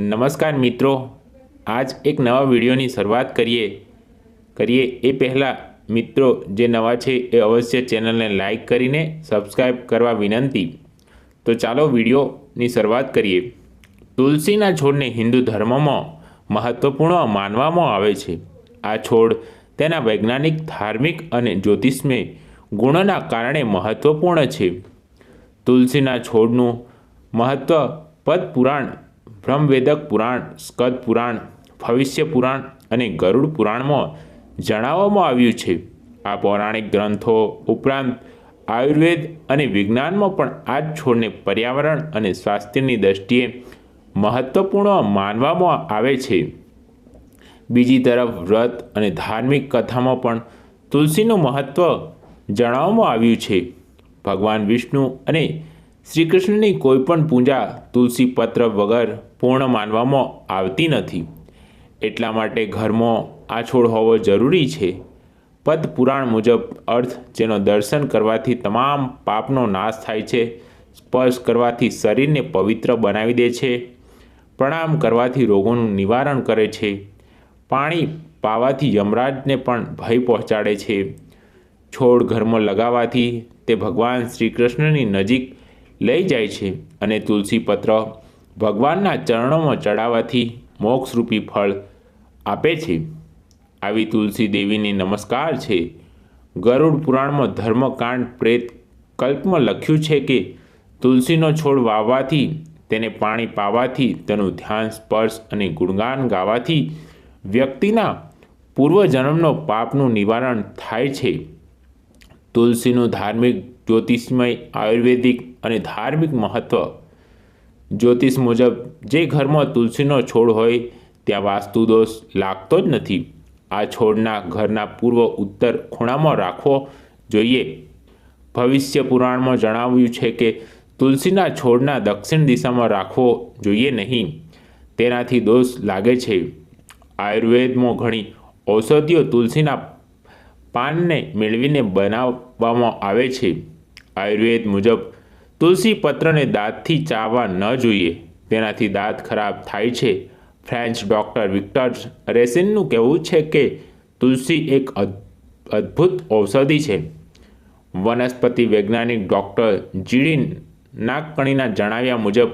નમસ્કાર મિત્રો, આજ એક નવા વિડીયોની શરૂઆત કરીએ. કરીએ એ પહેલાં, મિત્રો, જે નવા છે એ અવશ્ય ચેનલને લાઈક કરીને સબસ્ક્રાઈબ કરવા વિનંતી. તો ચાલો વિડીયોની શરૂઆત કરીએ. તુલસીના છોડને હિન્દુ ધર્મમાં મહત્વપૂર્ણ માનવામાં આવે છે. આ છોડ તેના વૈજ્ઞાનિક, ધાર્મિક અને જ્યોતિષમય ગુણોના કારણે મહત્વપૂર્ણ છે. તુલસીના છોડનું મહત્વ પદ પુરાણ બ્રહ્મવેદક પુરાણ, સ્કદ પુરાણ, ભવિષ્ય પુરાણ અને ગરુડ પુરાણમાં જણાવવામાં આવ્યું છે. આ પૌરાણિક ગ્રંથો ઉપરાંત આયુર્વેદ અને વિજ્ઞાનમાં પણ આ જ છોડને પર્યાવરણ અને સ્વાસ્થ્યની દ્રષ્ટિએ મહત્વપૂર્ણ માનવામાં આવે છે. બીજી તરફ વ્રત અને ધાર્મિક કથામાં પણ તુલસીનું મહત્વ જણાવવામાં આવ્યું છે. ભગવાન વિષ્ણુ અને શ્રી કૃષ્ણની કોઈપણ પૂજા તુલસી પત્ર વગર પૂર્ણ માનવામાં આવતી નથી. એટલા માટે ઘરમાં આ છોડ હોવો જરૂરી છે. પદ પુરાણ મુજબ અર્થ જેનો દર્શન કરવાથી તમામ પાપનો નાશ થાય છે, સ્પર્શ કરવાથી શરીરને પવિત્ર બનાવી દે છે, પ્રણામ કરવાથી રોગોનું નિવારણ કરે છે, પાણી પાવાથી યમરાજને પણ ભય પહોંચાડે છે. છોડ ઘરમાં લગાવવાથી તે ભગવાન શ્રી કૃષ્ણની નજીક લઈ જાય છે અને તુલસી પત્ર ભગવાનના ચરણોમાં ચડાવવાથી મોક્ષરૂપી ફળ આપે છે. આવી તુલસી દેવીની નમસ્કાર છે. ગરુડ પુરાણમાં ધર્મકાંડ પ્રેત કલ્પમાં લખ્યું છે કે તુલસીનો છોડ વાવવાથી, તેને પાણી પાવાથી, તેનું ધ્યાન, સ્પર્શ અને ગુણગાન ગાવાથી વ્યક્તિના પૂર્વજન્મનો પાપનું નિવારણ થાય છે. તુલસીનું ધાર્મિક જ્યોતિષમય આયુર્વેદિક અને ધાર્મિક મહત્ત્વ જ્યોતિષ મુજબ જે ઘરમાં તુલસીનો છોડ હોય, ત્યાં વાસ્તુ દોષ લાગતો જ નથી. આ છોડના ઘરના પૂર્વ ઉત્તર ખૂણામાં રાખવો જોઈએ. ભવિષ્ય પુરાણમાં જણાવ્યું છે કે, તુલસીના છોડના દક્ષિણ દિશામાં રાખવો જોઈએ નહીં. તેનાથી દોષ લાગે છે. આયુર્વેદમાં ઘણી ઔષધિઓ તુલસીના પાનને મેળવીને બનાવવામાં આવે છે. આયુર્વેદ મુજબ, તુલસી પત્રને દાંતથી ચાવવા ન જોઈએ. તેનાથી દાંત ખરાબ થાય છે. ફ્રેન્ચ ડૉક્ટર વિક્ટર રેસિનનું કહેવું છે કે, તુલસી એક અદ્ભુત ઔષધિ છે. વનસ્પતિ વૈજ્ઞાનિક ડૉક્ટર જીડીન નાગકણીના જણાવ્યા મુજબ,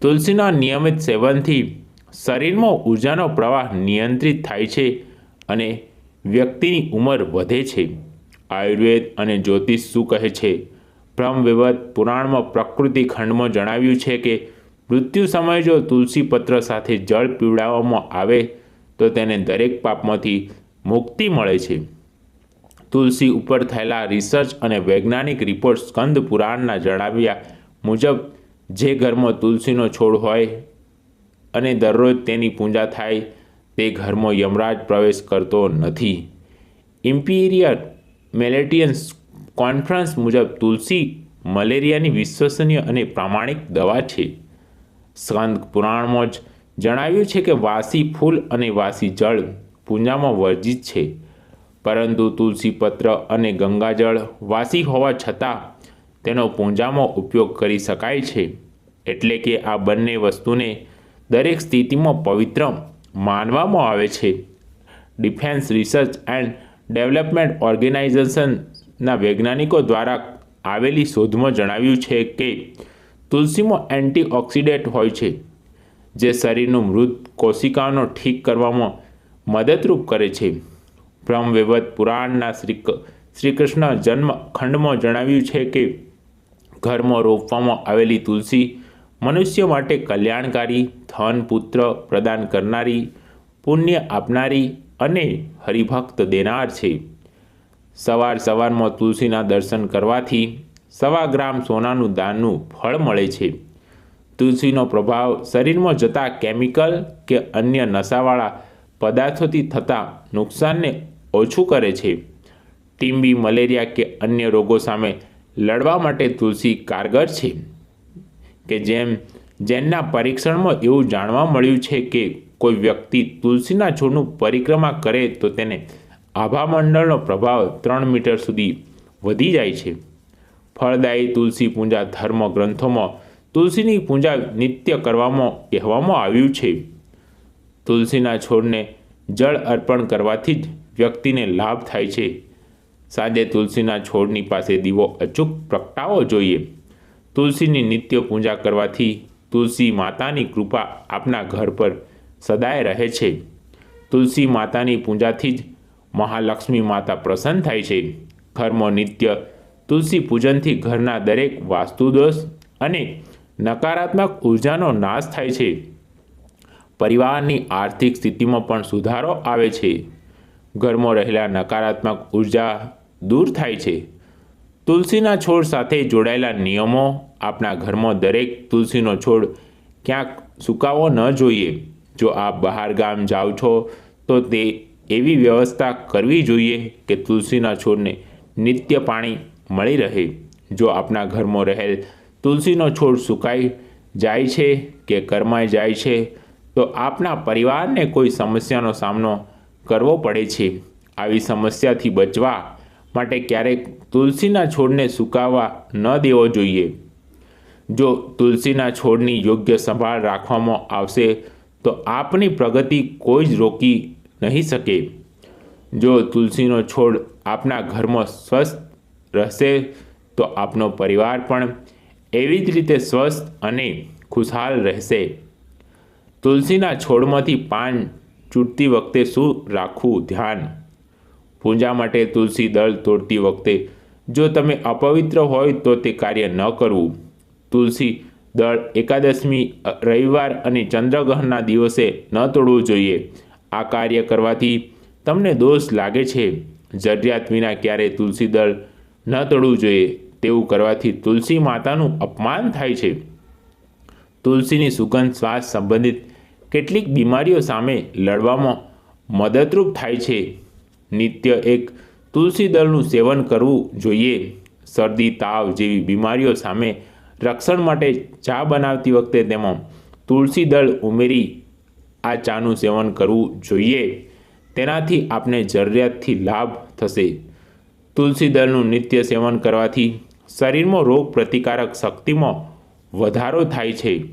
તુલસીના નિયમિત સેવનથી શરીરમાં ઊર્જાનો પ્રવાહ નિયંત્રિત થાય છે અને વ્યક્તિની ઉંમર વધે છે. આયુર્વેદ અને જ્યોતિષ શું કહે છે? બ્રહ્મવિવત પુરાણમાં પ્રકૃતિ ખંડમાં જણાવ્યું છે કે, મૃત્યુ સમયે જો તુલસી પત્ર સાથે જળ પીવડાવવામાં આવે, તો તેને દરેક પાપમાંથી મુક્તિ મળે છે. તુલસી ઉપર થયેલા રિસર્ચ અને વૈજ્ઞાનિક રિપોર્ટ સ્કંદ પુરાણના જણાવ્યા મુજબ, જે ઘરમાં તુલસીનો છોડ હોય અને દરરોજ તેની પૂજા થાય તે ઘરમાં યમરાજ પ્રવેશ કરતો નથી. ઇમ્પિરિયર મેલેટિયન્સ કોન્ફરન્સ મુજબ તુલસી મલેરિયાની વિશ્વસનીય અને પ્રામાણિક દવા છે. સ્કંદ પુરાણમાં જ જણાવ્યું છે કે વાસી ફૂલ અને વાસી જળ પૂજામાં વર્જિત છે. પરંતુ તુલસી પત્ર અને ગંગાજળ વાસી હોવા છતાં તેનો પૂજામાં ઉપયોગ કરી શકાય છે. એટલે કે આ બંને વસ્તુને દરેક સ્થિતિમાં પવિત્ર માનવામાં આવે છે. ડિફેન્સ રિસર્ચ એન્ડ ડેવલપમેન્ટ ઓર્ગેનાઇઝેશનના વૈજ્ઞાનિકો દ્વારા આવેલી શોધમાં જણાવ્યું છે કે તુલસીમાં એન્ટીઓક્સિડન્ટ હોય છે, જે શરીરનું મૃત કોશિકાઓનો ઠીક કરવામાં મદદરૂપ કરે છે. બ્રહ્મવેવત પુરાણના શ્રી શ્રીકૃષ્ણ જન્મ ખંડમાં જણાવ્યું છે કે ઘરમાં રોપવામાં આવેલી તુલસી મનુષ્ય માટે કલ્યાણકારી, ધન, પુત્ર પ્રદાન કરનારી, પુણ્ય આપનારી અને હરિભક્ત દેનાર છે. સવાર સવારમાં તુલસીના દર્શન કરવાથી સવા ગ્રામ સોનાનું દાનનું ફળ મળે છે. તુલસીનો પ્રભાવ શરીરમાં જતા કેમિકલ કે અન્ય નશાવાળા પદાર્થોથી થતા નુકસાનને ઓછું કરે છે. ટીમ્બી મલેરિયા કે અન્ય રોગો સામે લડવા માટે તુલસી કારગર છે. કે જેમ જેમના પરીક્ષણમાં એવું જાણવા મળ્યું છે કે કોઈ વ્યક્તિ તુલસીના છોડનું પરિક્રમા કરે તો તેને આભામંડળનો પ્રભાવ ત્રણ મીટર સુધી વધી જાય છે. ફળદાયી તુલસી પૂજા ધર્મ ગ્રંથોમાં તુલસીની પૂજા નિત્ય કરવામાં કહેવામાં આવ્યું છે. તુલસીના છોડને જળ અર્પણ કરવાથી જ વ્યક્તિને લાભ થાય છે. સાંજે તુલસીના છોડની પાસે દીવો અચૂક પ્રગટાવો જોઈએ. તુલસીની નિત્ય પૂજા કરવાથી તુલસી માતાની કૃપા આપના ઘર પર સદાય રહે છે. તુલસી માતાની પૂજાથી જ મહાલક્ષ્મી માતા પ્રસન્ન થાય છે. ઘરમાં નિત્ય તુલસી પૂજનથી ઘરના દરેક વાસ્તુદોષ અને નકારાત્મક ઉર્જાનો નાશ થાય છે. પરિવારની આર્થિક સ્થિતિમાં પણ સુધારો આવે છે. ઘરમાં રહેલા નકારાત્મક ઊર્જા દૂર થાય છે. તુલસીના છોડ સાથે જોડાયેલા નિયમો આપણા ઘરમાં દરેક તુલસીનો છોડ ક્યાંક સુકાવો ન જોઈએ. જો આપ બહાર ગામ જાઓ છો, તો તે એવી વ્યવસ્થા કરવી જોઈએ કે તુલસીના છોડને નિત્ય પાણી મળી રહે. જો આપણા ઘરમાં રહેલ તુલસીનો છોડ સુકાઈ જાય છે કે કરમાઈ જાય છે, તો આપના પરિવારને કોઈ સમસ્યાનો સામનો કરવો પડે છે. આવી સમસ્યાથી બચવા માટે ક્યારેક તુલસીના છોડને સુકાવા ન દેવો જોઈએ. જો તુલસીના છોડની યોગ્ય સંભાળ રાખવામાં આવશે, તો આપની પ્રગતિ કોઈ જ રોકી નહીં શકે. જો તુલસીનો છોડ આપના ઘરમાં સ્વસ્થ રહેશે, તો આપનો પરિવાર પણ એવી જ રીતે સ્વસ્થ અને ખુશહાલ રહેશે. તુલસીના છોડમાંથી પાન ચૂંટતી વખતે શું રાખવું? ધ્યાન. પૂજા માટે તુલસી દળ તોડતી વખતે જો તમે અપવિત્ર હોય તો તે કાર્ય ન કરવું. તુલસી દળ એકાદશમી રવિવાર અને ચંદ્રગ્રહણના દિવસે ન તોડવું જોઈએ. આ કાર્ય કરવાથી તમને દોષ લાગે છે. જરૂરિયાત વિના ક્યારેય તુલસી દળ ન તોડવું જોઈએ. તેવું કરવાથી તુલસી માતાનું અપમાન થાય છે. તુલસીની સુગંધ શ્વાસ સંબંધિત કેટલીક બીમારીઓ સામે લડવામાં મદદરૂપ થાય છે. નિત્ય એક તુલસી દળનું સેવન કરવું જોઈએ. શરદી, તાવ જેવી બીમારીઓ સામે રક્ષણ માટે ચા બનાવતી વખતે તેમાં તુલસી દળ ઉમેરી આ ચાનું સેવન કરવું જોઈએ. તેનાથી આપને જરૂરિયાતથી લાભ થશે. તુલસી દળનું નિત્ય સેવન કરવાથી શરીરમાં રોગ પ્રતિકારક શક્તિમાં વધારો થાય છે.